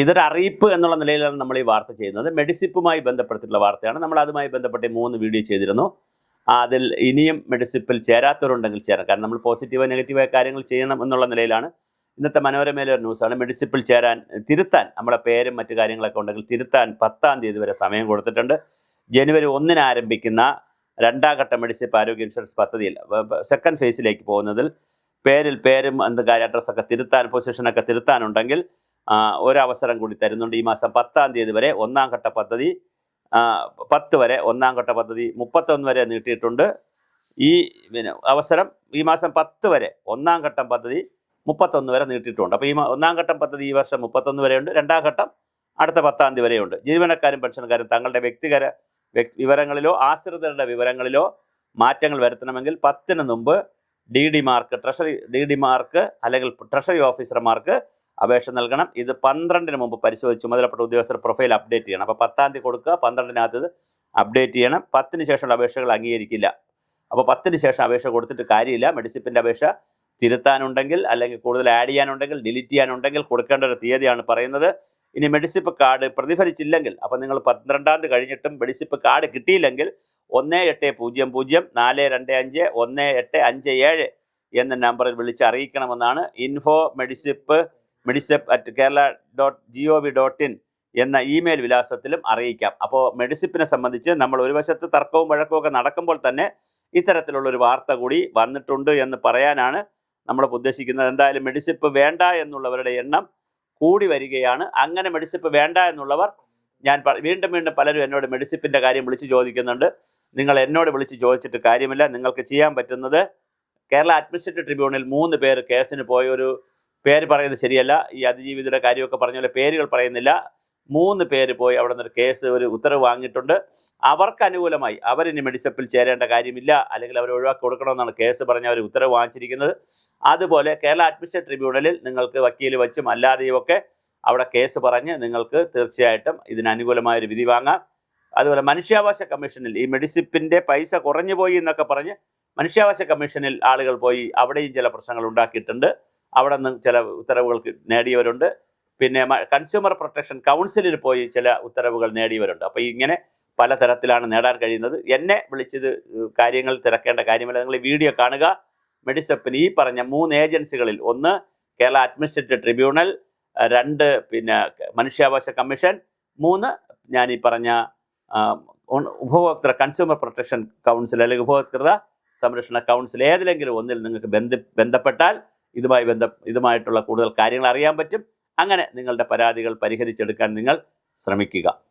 ഇതൊരു അറിയിപ്പ് എന്നുള്ള നിലയിലാണ് നമ്മൾ ഈ വാർത്ത ചെയ്യുന്നത്. മെഡിസിപ്പുമായി ബന്ധപ്പെട്ടിട്ടുള്ള വാർത്തയാണ്. നമ്മൾ അതുമായി ബന്ധപ്പെട്ട് മൂന്ന് വീഡിയോ ചെയ്തിരുന്നു. അതിൽ ഇനിയും മെഡിസിപ്പിൽ ചേരാത്തവരുണ്ടെങ്കിൽ ചേരാം. കാരണം നമ്മൾ പോസിറ്റീവ് നെഗറ്റീവായ കാര്യങ്ങൾ ചെയ്യണം എന്നുള്ള നിലയിലാണ് ഇന്നത്തെ മനോരമയിലെ ഒരു ന്യൂസാണ് മെഡിസിപ്പിൽ ചേരാൻ തിരുത്താൻ നമ്മുടെ പേരും മറ്റു കാര്യങ്ങളൊക്കെ ഉണ്ടെങ്കിൽ തിരുത്താൻ പത്താം തീയതി വരെ സമയം കൊടുത്തിട്ടുണ്ട്. ജനുവരി ഒന്നിന് ആരംഭിക്കുന്ന രണ്ടാം ഘട്ട മെഡിസിപ്പ് ആരോഗ്യ ഇൻഷുറൻസ് പദ്ധതിയിൽ സെക്കൻഡ് ഫേസിലേക്ക് പോകുന്നതിൽ പേരിൽ പേരും എന്ത് കാര്യ അഡ്രസ്സൊക്കെ തിരുത്താൻ പൊസിഷനൊക്കെ തിരുത്താനുണ്ടെങ്കിൽ ഒരവസരം കൂടി തരുന്നുണ്ട്. ഈ മാസം പത്താം തീയതി വരെ ഒന്നാം ഘട്ട പദ്ധതി പത്ത് വരെ ഒന്നാം ഘട്ട പദ്ധതി മുപ്പത്തൊന്ന് വരെ നീട്ടിയിട്ടുണ്ട്. ഈ പിന്നെ അവസരം ഈ മാസം പത്ത് വരെ ഒന്നാം ഘട്ടം പദ്ധതി മുപ്പത്തൊന്ന് വരെ നീട്ടിയിട്ടുണ്ട്. അപ്പോൾ ഈ ഒന്നാം ഘട്ടം പദ്ധതി ഈ വർഷം മുപ്പത്തൊന്ന് വരെയുണ്ട് രണ്ടാം ഘട്ടം അടുത്ത പത്താം തീയതി വരെയുണ്ട്. ജീവനക്കാരും പെൻഷൻകാരും തങ്ങളുടെ വ്യക്തികര വിവരങ്ങളിലോ ആശ്രിതരുടെ വിവരങ്ങളിലോ മാറ്റങ്ങൾ വരുത്തണമെങ്കിൽ പത്തിന് മുമ്പ് ഡി ഡി മാർക്ക് ട്രഷറി ഡി ഡി മാർക്ക് അല്ലെങ്കിൽ ട്രഷറി ഓഫീസർമാർക്ക് അപേക്ഷ നൽകണം. ഇത് പന്ത്രണ്ടിന് മുമ്പ് പരിശോധിച്ച് ചുമതലപ്പെട്ട ഉദ്യോഗസ്ഥർ പ്രൊഫൈൽ അപ്ഡേറ്റ് ചെയ്യണം. അപ്പോൾ പത്താം തീയതി കൊടുക്കുക. പന്ത്രണ്ടിനകത്ത് അപ്ഡേറ്റ് ചെയ്യണം. പത്തിന് ശേഷമുള്ള അപേക്ഷകൾ അംഗീകരിക്കില്ല. അപ്പോൾ പത്തിന് ശേഷം അപേക്ഷ കൊടുത്തിട്ട് കാര്യമില്ല. മെഡിസിപ്പിന്റെ അപേക്ഷ തിരുത്താനുണ്ടെങ്കിൽ അല്ലെങ്കിൽ കൂടുതൽ ആഡ് ചെയ്യാനുണ്ടെങ്കിൽ ഡിലീറ്റ് ചെയ്യാനുണ്ടെങ്കിൽ കൊടുക്കേണ്ട ഒരു തീയതിയാണ് പറയുന്നത്. ഇനി മെഡിസിപ്പ് കാർഡ് പ്രതിഫലിച്ചില്ലെങ്കിൽ അപ്പോൾ നിങ്ങൾ പന്ത്രണ്ടാം തീയതി കഴിഞ്ഞിട്ടും മെഡിസിപ്പ് കാർഡ് കിട്ടിയില്ലെങ്കിൽ ഒന്ന് എട്ട് പൂജ്യം പൂജ്യം നാല് രണ്ട് അഞ്ച് ഒന്ന് എട്ട് അഞ്ച് ഏഴ് എന്ന നമ്പറിൽ വിളിച്ച് അറിയിക്കണമെന്നാണ് info Medisep Medisep at Kerala dot G O V dot in എന്ന ഇമെയിൽ വിലാസത്തിലും അറിയിക്കാം. അപ്പോൾ മെഡിസിപ്പിനെ സംബന്ധിച്ച് നമ്മൾ ഒരു വശത്ത് തർക്കവും വഴക്കവും നടക്കുമ്പോൾ തന്നെ ഇത്തരത്തിലുള്ള ഒരു വാർത്ത കൂടി വന്നിട്ടുണ്ട് എന്ന് പറയാനാണ് നമ്മൾ ഉദ്ദേശിക്കുന്നത്. എന്തായാലും മെഡിസിപ്പ് വേണ്ട എന്നുള്ളവരുടെ എണ്ണം കൂടി വരികയാണ്. അങ്ങനെ മെഡിസിപ്പ് വേണ്ട എന്നുള്ളവർ ഞാൻ വീണ്ടും വീണ്ടും പലരും എന്നോട് മെഡിസിപ്പിന്റെ കാര്യം വിളിച്ച് ചോദിക്കുന്നുണ്ട്. നിങ്ങൾ എന്നോട് വിളിച്ച് ചോദിച്ചിട്ട് കാര്യമില്ല. നിങ്ങൾക്ക് ചെയ്യാൻ പറ്റുന്നത് കേരള അഡ്മിനിസ്ട്രേറ്റീവ് ട്രിബ്യൂണൽ മൂന്ന് പേര് കേസിന് പോയ ഒരു പേര് പറയുന്നത് ശരിയല്ല. ഈ അതിജീവിതയുടെ കാര്യമൊക്കെ പറഞ്ഞ പോലെ പേരുകൾ പറയുന്നില്ല. മൂന്ന് പേര് പോയി അവിടെ നിന്നൊരു കേസ് ഒരു ഉത്തരവ് വാങ്ങിയിട്ടുണ്ട്. അവർക്ക് അനുകൂലമായി അവരിനി മെഡിസപ്പിൽ ചേരേണ്ട കാര്യമില്ല. അല്ലെങ്കിൽ അവർ ഒഴിവാക്കി കൊടുക്കണമെന്നാണ് കേസ് പറഞ്ഞ് അവർ ഉത്തരവ് വാങ്ങിച്ചിരിക്കുന്നത്. അതുപോലെ കേരള അഡ്മിനിസ്ട്രേറ്റ് ട്രിബ്യൂണലിൽ നിങ്ങൾക്ക് വക്കീൽ വച്ചും അല്ലാതെയും ഒക്കെ അവിടെ കേസ് പറഞ്ഞ് നിങ്ങൾക്ക് തീർച്ചയായിട്ടും ഇതിന് അനുകൂലമായ ഒരു വിധി വാങ്ങാം. അതുപോലെ മനുഷ്യാവകാശ കമ്മീഷനിൽ ഈ മെഡിസിപ്പിന്റെ പൈസ കുറഞ്ഞു പോയി എന്നൊക്കെ പറഞ്ഞ് മനുഷ്യാവകാശ കമ്മീഷനിൽ ആളുകൾ പോയി അവിടെയും ചില പ്രശ്നങ്ങൾ ഉണ്ടാക്കിയിട്ടുണ്ട്. അവിടെ നിന്ന് ചില ഉത്തരവുകൾ നേടിയവരുണ്ട്. പിന്നെ കൺസ്യൂമർ പ്രൊട്ടക്ഷൻ കൗൺസിലിൽ പോയി ചില ഉത്തരവുകൾ നേടിയവരുണ്ട്. അപ്പോൾ ഇങ്ങനെ പലതരത്തിലാണ് നേടാൻ കഴിയുന്നത്. എന്നെ വിളിച്ചത് കാര്യങ്ങൾ തിരക്കേണ്ട കാര്യമില്ല. നിങ്ങൾ വീഡിയോ കാണുക. മെഡിസപ്പിന് ഈ പറഞ്ഞ മൂന്ന് ഏജൻസികളിൽ ഒന്ന് കേരള അഡ്മിനിസ്ട്രേറ്റീവ് ട്രിബ്യൂണൽ രണ്ട് പിന്നെ മനുഷ്യാവകാശ കമ്മീഷൻ മൂന്ന് ഞാൻ ഈ പറഞ്ഞ ഉപഭോക്തൃ കൺസ്യൂമർ പ്രൊട്ടക്ഷൻ കൗൺസിൽ അല്ലെങ്കിൽ ഉപഭോക്തൃ സംരക്ഷണ കൗൺസിൽ ഏതിലെങ്കിലും ഒന്നിൽ നിങ്ങൾക്ക് ബന്ധി ബന്ധപ്പെട്ടാൽ ഇതുമായി ബന്ധ ഇതുമായിട്ടുള്ള കൂടുതൽ കാര്യങ്ങൾ അറിയാൻ പറ്റും. അങ്ങനെ നിങ്ങളുടെ പരാതികൾ പരിഹരിച്ചെടുക്കാൻ നിങ്ങൾ ശ്രമിക്കുക.